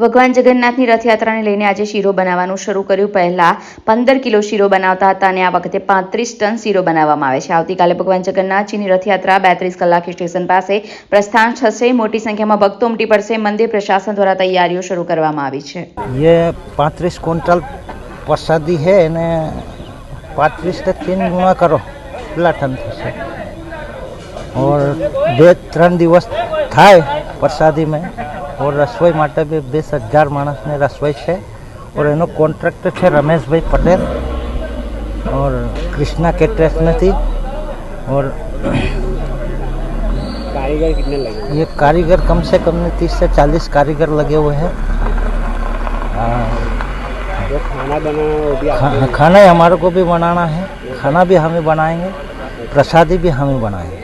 ભગવાન જગન્નાથની રથયાત્રાને લઈને આજે શીરો બનાવવાનું શરૂ કર્યું. પહેલા પંદર કિલો શીરો બનાવતા હતા અને આ વખતે પાંત્રીસ ટન શીરો બનાવવામાં આવે છે. આવતીકાલે ભગવાન જગન્નાથજીની રથયાત્રા બેત્રીસ કલાકે સ્ટેશન પાસે પ્રસ્થાન થશે. મોટી સંખ્યામાં ભક્તો ઉમટી પડશે. મંદિર પ્રશાસન દ્વારા તૈયારીઓ શરૂ કરવામાં આવી છે. યે પાંત્રીસ ક્વિન્ટલ પ્રસાદી હે અને પાંત્રીસ તીન ગુણા કરો. એટલા ટન થશે? और બે ત્રણ દિવસ થાય પ્રસાદીમાં. ઓર રસોઈ માટે બી વીસ હજાર માણસને રસોઈ છે ઓર એનો કોન્ટ્રાક્ટર છે રમેશભાઈ પટેલ और कृष्णा केटरेस નથી और कारीगर कितने लगे ये कारीगर कम से कम में तीस से चालीस कारीगर लगे हुए हैं हाँ, जो खाना बनाना है वो भी खा, आपके खाना हमारे को भी बनाना है खाना भी हमें बनाएंगे प्रसादी भी हमें बनाएंगे